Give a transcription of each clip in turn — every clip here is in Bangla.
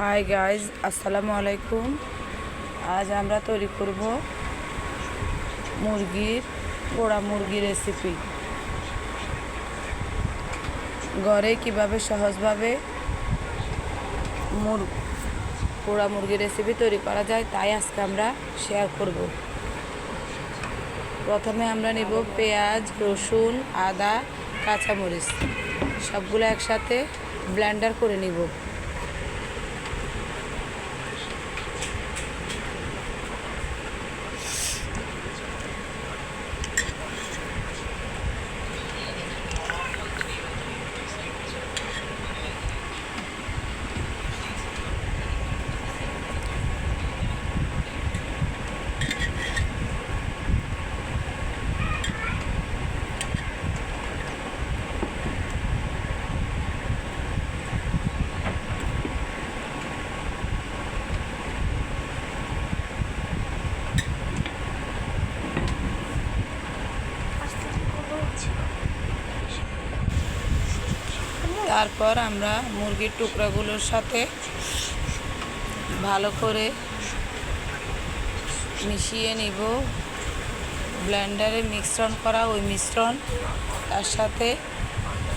হাই গাইজ আসসালামু আলাইকুম আজ আমরা তৈরি করব মুরগির, পোড়া মুরগি রেসিপি ঘরে কীভাবে সহজভাবে মুর, পোড়া মুরগি রেসিপি তৈরি করা যায়, তাই আজকে আমরা শেয়ার করব। প্রথমে আমরা নেব পেঁয়াজ, রসুন, আদা, কাঁচামরিচ। সবগুলো একসাথে ব্লেন্ডার করে নিব। তারপর আমরা মুরগির টুকরাগুলোর সাথে ভালো করে মিশিয়ে নিব। ব্লেন্ডারে মিশ্রণ করা ওই মিশ্রণ, তার সাথে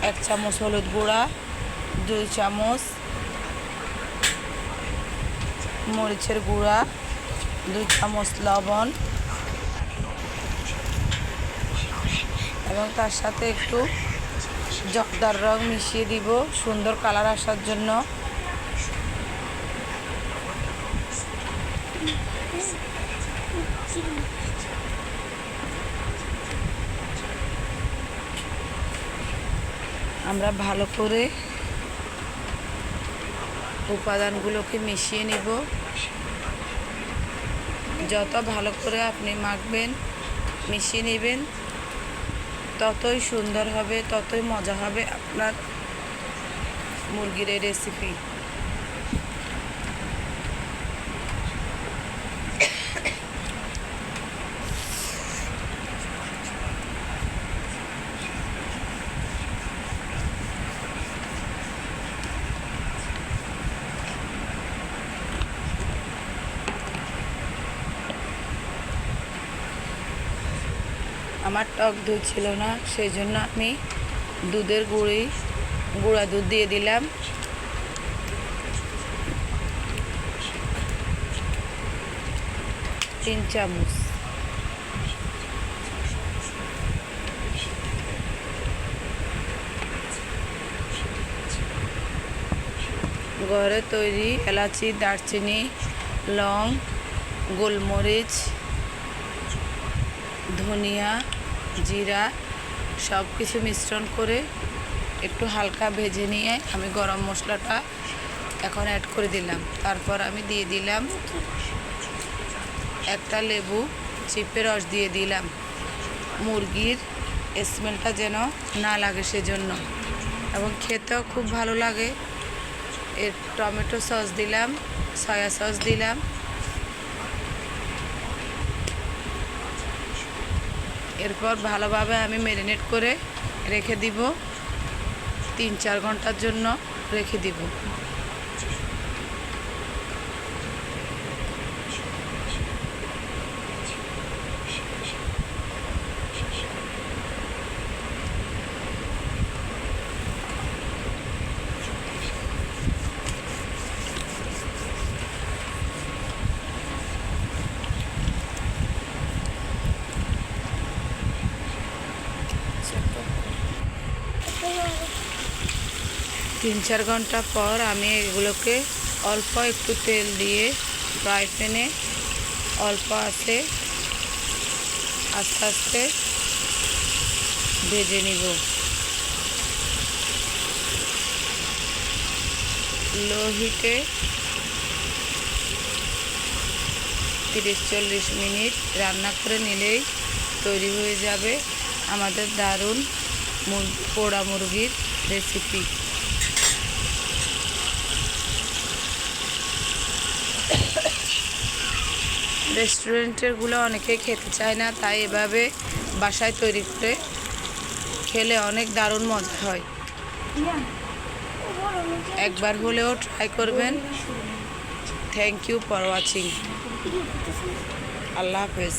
এক চামচ হলুদ গুঁড়া, দুই চামচ মরিচের গুঁড়া, দুই চামচ লবণ এবং তার সাথে একটু জর্দার রং মিশিয়ে দিব, সুন্দর কালার আসার জন্য। আমরা ভালো করে উপাদানগুলোকে মিশিয়ে নিব। যত ভালো করে আপনি মাখবেন, মিশিয়ে নেবেন। ততই সুন্দর হবে ততই মজা হবে আপনার মুরগির রেসিপি আমার টক দুধ ছিল না সেই জন্য আমি দুধের গুঁড়ি, গুঁড়া দুধ দিয়ে দিলাম। তিন চামচ। ঘরে তৈরি এলাচি, দারচিনি, লং, গোলমরিচ ধনিয়া, জিরা সব কিছু মিশ্রণ করে একটু হালকা ভেজে নিয়ে আমি গরম মশলাটা এখন অ্যাড করে দিলাম। তারপর আমি দিয়ে দিলাম একটা লেবু চিপে রস দিয়ে দিলাম। মুরগির স্মেলটা যেন না লাগে সেজন্য। এবং খেতেও খুব ভালো লাগে। এর টমেটো সস দিলাম, সয়া সস দিলাম। এরপর ভালোভাবে আমি ম্যারিনেট করে রেখে দিব। তিন চার ঘণ্টার জন্য রেখে দিব। তিন চার ঘণ্টা পর আমি এগুলোকে অল্প একটু তেল দিয়ে ফ্রাই প্যানে অল্প আছে, আস্তে আস্তে ভেজে নিব। লো হিটে তিরিশ চল্লিশ মিনিট রান্না করে নিলেই তৈরি হয়ে যাবে আমাদের দারুণ পোড়া মুরগির রেসিপি রেস্টুরেন্টেরগুলো অনেকে খেতে চায় না, তাই এভাবে বাসায় তৈরি করে খেলে অনেক দারুণ মজা হয়। একবার হলেও ট্রাই করবেন। থ্যাংক ইউ ফর ওয়াচিং আল্লাহ হাফেজ।